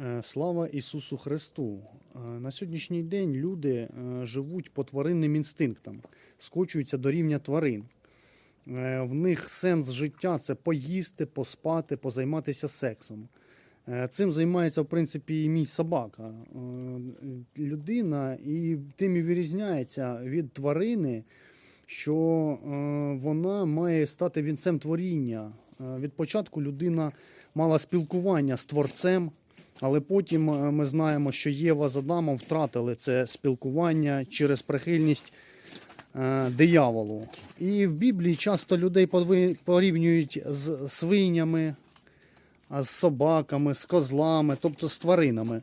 Е, Слава Ісусу Христу! Е, На сьогоднішній день люди е, живуть по тваринним інстинктам, скочуються до рівня тварин. В них сенс життя це поїсти, поспати, позайматися сексом. Цим займається, в принципі, і мій собака. Людина і тим і вирізняється від тварини, що вона має стати вінцем творіння. Від початку людина мала спілкування з творцем, але потім е, ми знаємо, що Єва з Адамом втратили це спілкування через прихильність е, дияволу. І в Біблії часто людей порівнюють з свинями, з собаками, з козлами, тобто з тваринами.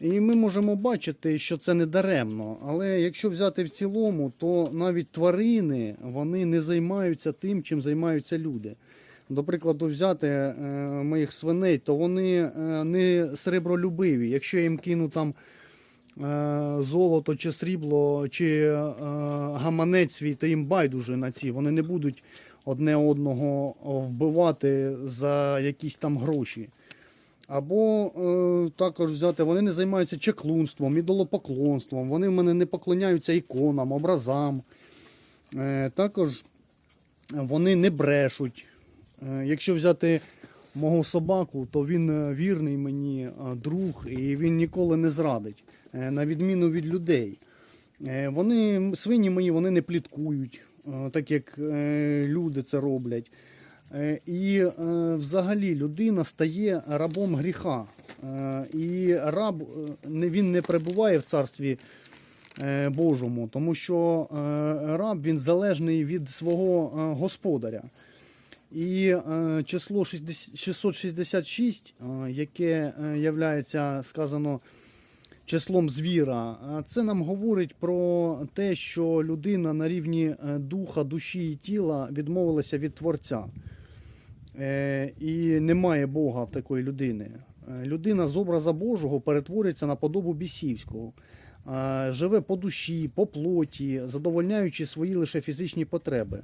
І ми можемо бачити, що це не даремно. Але якщо взяти в цілому, то навіть тварини вони не займаються тим, чим займаються люди. До прикладу, взяти е, моїх свиней, то вони е, не сребролюбиві. Якщо я їм кину там е, золото чи срібло, чи гаманець свій, то їм байдуже на ці. Вони не будуть одне одного вбивати за якісь там гроші. Або е, також взяти, вони не займаються чеклунством, ідолопоклонством, вони в мене не поклоняються іконам, образам. Е, також вони не брешуть. Е, якщо взяти мого собаку, то він е, вірний мені е, друг і він ніколи не зрадить, на відміну від людей. Вони, свині мої, вони не пліткують, так як люди це роблять. І взагалі людина стає рабом гріха. І раб він не перебуває в царстві Божому, тому що раб він залежний від свого господаря. І е, число 60 666, е, яке е, сказано числом звіра, е, це нам говорить про те, що людина на рівні е, духа, душі і тіла відмовилася від Творця. Е, І немає Бога в такої людини. Е, Людина з образа Божого перетворюється на подобу бісівського. Е, Живе по душі, по плоті, задовольняючи свої лише фізичні потреби.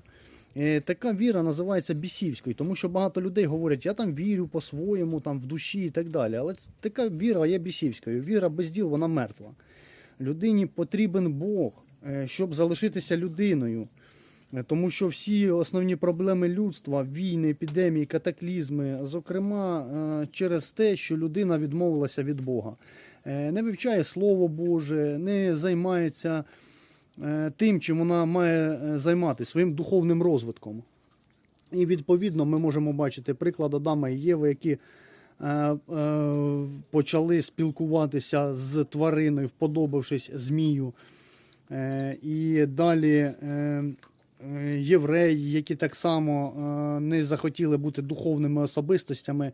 Е, Така віра називається бісівською, тому що багато людей говорять, я там вірю по-своєму, там в душі і так далі. Але така віра є бісівською. Віра без діл, вона мертва. Людині потрібен Бог, е, щоб залишитися людиною. Е, Тому що всі основні проблеми людства, війни, епідемії, катаклізми, зокрема через те, що людина відмовилася від Бога, не вивчає Слово Боже, не займається тим, чим вона має е, займатися, своїм духовним розвитком. І відповідно ми можемо бачити приклад Адама і Єви, які е, е, почали спілкуватися з твариною, вподобавшись змію. Е, І далі е, е, євреї, які так само е, не захотіли бути духовними особистостями,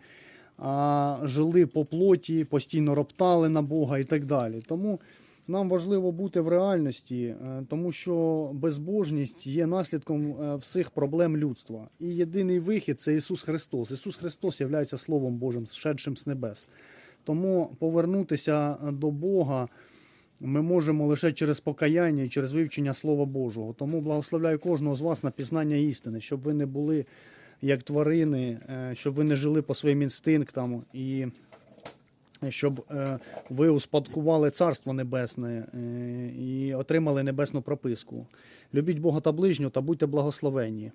а жили по плоті, постійно роптали на Бога і так далі. Тому нам важливо бути в реальності, е, тому що безбожність є наслідком е, всіх проблем людства. І єдиний вихід це Ісус Христос. Ісус Христос є Словом Божим, зшедшим з небес. Тому повернутися до Бога ми можемо лише через покаяння і через вивчення Слова Божого. Тому благословляю кожного з вас на пізнання істини, щоб ви не були як тварини, е, щоб ви не жили по своїм інстинктам і щоб е, ви успадкували Царство Небесне е, і отримали небесну прописку. Любіть Бога та ближню та будьте благословенні.